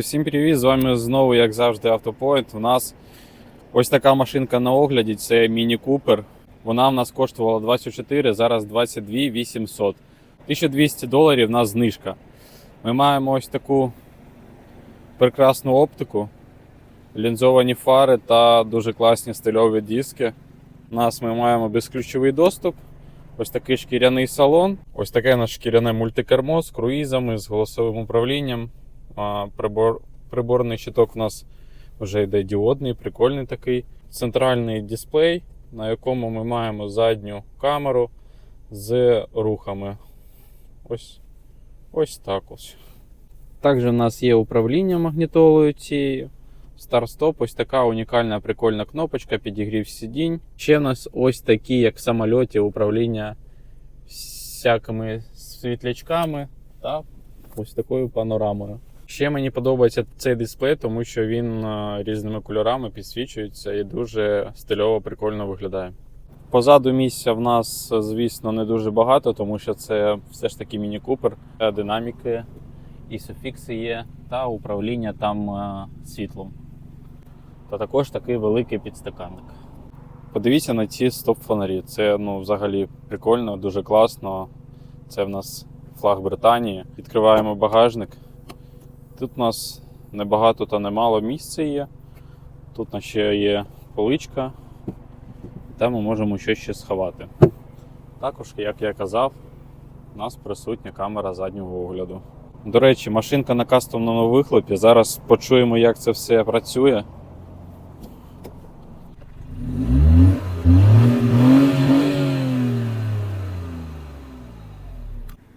Всім привіт! З вами знову, як завжди, Автопоінт. У нас ось така машинка на огляді. Це Міні Купер. Вона в нас коштувала 24, зараз 22 800. 1200 доларів у нас знижка. Ми маємо ось таку прекрасну оптику, лінзовані фари та дуже класні стильові диски. У нас ми маємо безключовий доступ. Ось такий шкіряний салон, ось таке наш шкіряне мультикермо з круїзами, з голосовим управлінням. Прибор, приборний щиток у нас вже йде діодний, прикольний такий. Центральний дисплей, на якому ми маємо задню камеру з рухами. Ось, ось так ось. Також у нас є управління магнітолою цією. Старт-стоп, ось така унікальна прикольна кнопочка, підігрів сидінь. Ще в нас ось такі, як в самольоті, управління всякими світлячками та ось такою панорамою. Ще мені подобається цей дисплей, тому що він е, різними кольорами підсвічується і дуже стильово прикольно виглядає. Позаду місця в нас, звісно, не дуже багато, тому що це все ж таки міні-купер, Е, динаміки і суфікси є, та управління там е, світлом. Та також такий великий підстаканник. Подивіться на ці стоп-фонарі. Це ну, взагалі прикольно, дуже класно. Це в нас флаг Британії. Відкриваємо багажник. Тут у нас небагато та немало місця є. Тут у нас ще є поличка, де ми можемо щось ще сховати. Також, як я казав, у нас присутня камера заднього огляду. До речі, машинка на кастомному вихлопі. Зараз почуємо, як це все працює.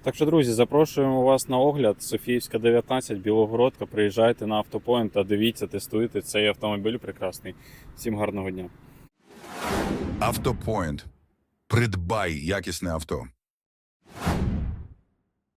Так що, друзі, запрошуємо вас на огляд. Софіївська 19, Білогородка. Приїжджайте на автопоінт та дивіться, тестуйте цей автомобіль прекрасний. Всім гарного дня. Автопоінт. Придбай якісне авто.